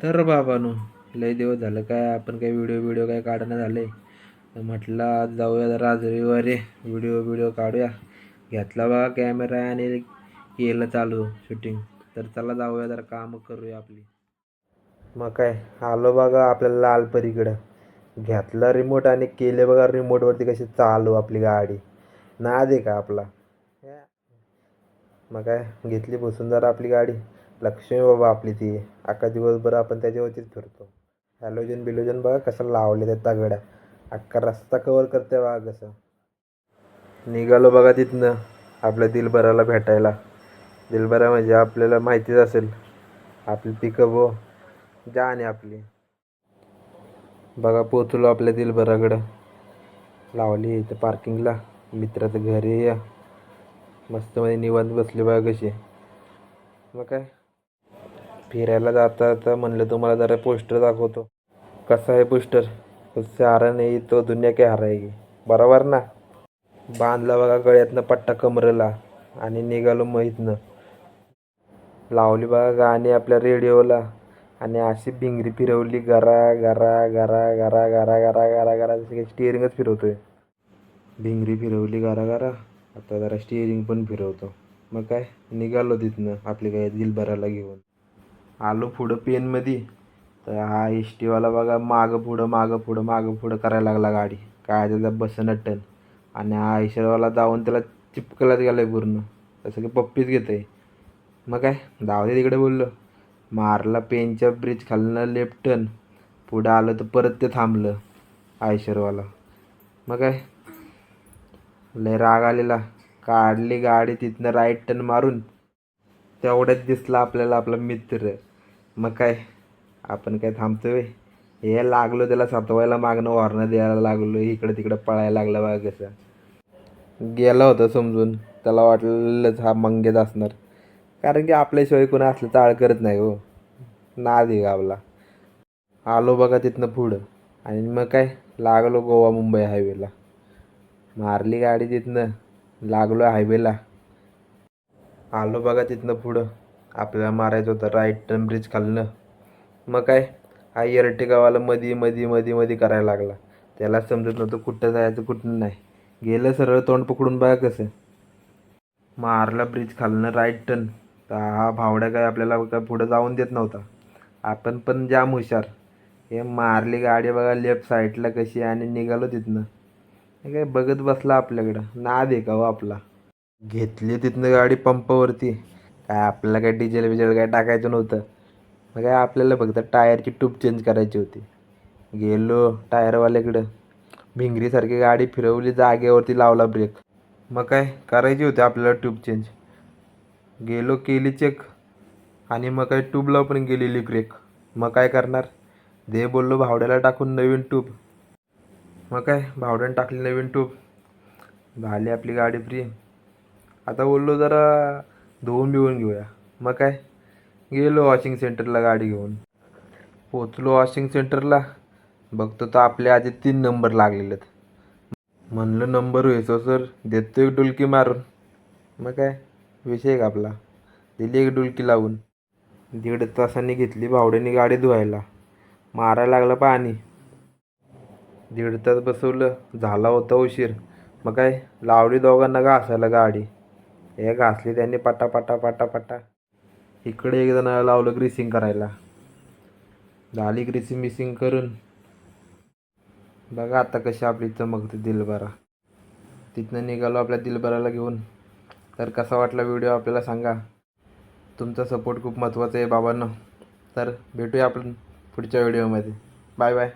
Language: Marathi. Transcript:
तर बाबानो लय दिवस झालं काय आपण काही व्हिडिओ व्हिडिओ काय काढणं झालं तर म्हटलं आज जाऊया जरा आज व्हिडिओ व्हिडिओ काढूया. घेतला बा कॅमेरा आणि केलं चालू शूटिंग तर चला जाऊया जरा कामं करूया आपली. मग काय आलो बघा आपल्याला लालपरीकडं घेतला रिमोट आणि केले बघा रिमोटवरती कशी चालू आपली गाडी. ना दे का आपला? मग काय घेतली बसून जरा आपली गाडी. लक्ष्मी बाबा आपली ती. अख्खा दिवसभर आपण त्याच्यावरतीच फिरतो. हॅलोजन बिलोजन बघा कसं लावले त्या तगड्या अख्खा रस्ता कवर करते बघा कसं. निघालो बघा तिथनं आपल्या दिलबराला भेटायला. दिलबरा म्हणजे आपल्याला माहितीच असेल. आपली पिकअप हो जा आहे आपली. बघा पोचलो आपल्या दिलबराकडं लावली इथं पार्किंगला मित्राचं घरी या मस्त मध्ये निवांत बसले बघा कशी मग काय? फिरायला जाता म्हणलं तुम्हाला जरा पोस्टर दाखवतो. कसं आहे पोस्टर उससे हारा नाही तो दुनिया काय हाराएगी बरोबर ना. बांधला बघा गळ्यातनं पट्टा कमरेला आणि निघालो मग लावली बघा गाणी आपल्या रेडिओला आणि अशी भिंगरी फिरवली गरा गरा गरा गरा गरा गरा गरा गरा जसं काही स्टिअरिंगच फिरवतोय. भिंगरी फिरवली गरा गरा आता जरा स्टिअरिंग पण फिरवतो. मग काय? निघालो तिथनं आपली काय दिलभराला घेऊन. आलो पुढं पेनमध्ये तर हा एस टीवाला बघा मागं पुढं मागं पुढं मागं पुढं करायला लागला गाडी. काय त्याचा बसन टन आणि हा ऐश्वर्यावाला जाऊन त्याला चिपकलाच गेलाय पूर्ण. तसं की पप्पीच घेत आहे मग काय? जाऊ दे तिकडे बोललो. मारला पेनच्या ब्रिज खालनं लेफ्ट टर्न पुढं आलं तर परत ते थांबलं आयशरवाला. मग काय? लय राग आलेला. काढली गाडी तिथनं राईट टर्न मारून. तेवढ्यात दिसला आपल्याला आपला मित्र. मग काय? आपण काय थांबतोय हे लागलो त्याला सतवायला मागणं वारणं द्यायला लागलो इकडं तिकडं पळायला लागलं बघा कसं. गेला होता समजून. त्याला वाटलेलंच हा मंगेत असणार. कारण की आपल्याशिवाय कोणी असलं चाळ करत नाही हो. ना दे गावला. आलो बघा तिथनं पुढं. आणि मग काय? लागलो गोवा मुंबई हायवेला. मारली गाडी तिथनं. लागलो हायवेला. आलो बघा तिथनं पुढं. आपल्याला मारायचं होतं राईट टर्न ब्रिज खालनं. मग काय? हा एर्टिगावाला मधी मधी मधी मधी करायला लागला. त्याला समजत नव्हतं कुठं जायचं कुठं नाही. गेलं सरळ तोंड पकडून बघा कसं. मारला ब्रिज खालनं राईट टर्न तर हा भावड्या काय आपल्याला काय पुढं जाऊन देत नव्हता. आपण पण जाम हुशार. हे मारली गाडी बघा लेफ्ट साईडला कशी आणि निघालो तिथनं. हे काय बघत बसला आपल्याकडं. ना दे का हो आपला? घेतली तिथनं गाडी पंपावरती काय आपल्याला काय डिझेल बिझेल काय टाकायचं नव्हतं. मग काय आपल्याला फक्त टायरची ट्यूब चेंज करायची होती. गेलो टायरवाल्याकडं. भिंगरीसारखी गाडी फिरवली जागेवरती लावला ब्रेक मग काय करायची होती आपल्याला ट्यूब चेंज. गेलो केली चेक आणि मग काय ट्यूबला पण गेलेली ब्रेक मग काय करणार? दे बोललो भावड्याला टाकून नवीन ट्यूब. मग काय भावड्यानं टाकली नवीन ट्यूब. झाली आपली गाडी फ्री आता बोललो जरा धुवून बिवून घेऊया. मग काय? गेलो वॉशिंग सेंटरला गाडी घेऊन. पोचलो वॉशिंग सेंटरला बघतो तर आपल्या आधी तीन नंबर लागलेले आहेत. म्हणलं नंबर व्हायचो सर देतो एक डुलकी मारून. मग काय? विषय का आपला? दिली एक डुलकी लावून. दीड तासांनी घेतली भावड्याने गाडी धुवायला. मारायला लागलं पाणी. दीड तास बसवलं. झाला होता उशीर. मग काय? लावली दोघांना घासायला गाडी. हे घासली त्यांनी पटा पटा पटा पटा. इकडे एक जणाला लावलं ग्रीसिंग करायला. झाली ग्रीसिंग मिसिंग करून. बघा आता कशी आपली चमकते दिलबरा. तिथनं निघालो आपल्या दिलबराला घेऊन. तर कसा वाटला व्हिडिओ आपल्याला सांगा. तुमचा सपोर्ट खूप महत्त्वाचा आहे बाबांना. तर भेटूया आपण पुढच्या व्हिडिओमध्ये बाय बाय